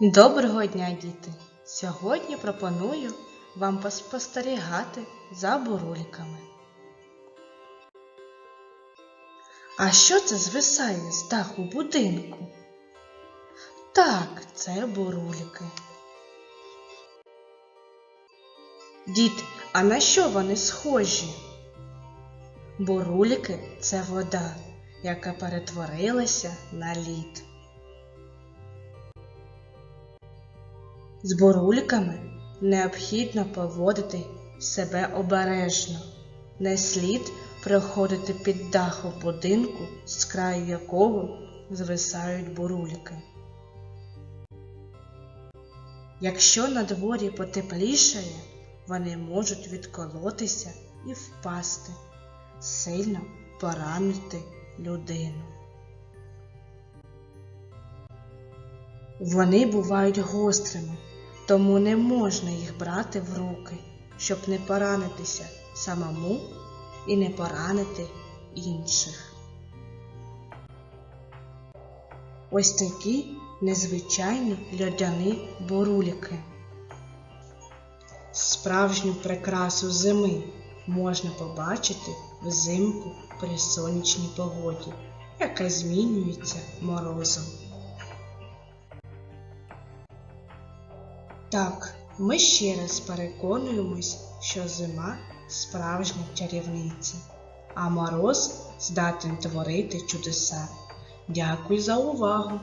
Доброго дня, діти! Сьогодні пропоную вам поспостерігати за бурульками. А що це звисає з даху будинку? Так, це бурульки. Діти, а на що вони схожі? Бурульки це вода, яка перетворилася на лід. З бурульками необхідно поводити себе обережно. Не слід приходити під дахом будинку, з краю якого звисають бурульки. Якщо на дворі потеплішає, вони можуть відколотися і впасти, сильно поранити людину. Вони бувають гострими, тому не можна їх брати в руки, щоб не поранитися самому і не поранити інших. Ось такі незвичайні льодяні буруліки. Справжню прикрасу зими можна побачити взимку при сонячній погоді, яка змінюється морозом. Так, ми ще раз переконуємось, що зима справжня чарівниця, а мороз здатен творити чудеса. Дякую за увагу!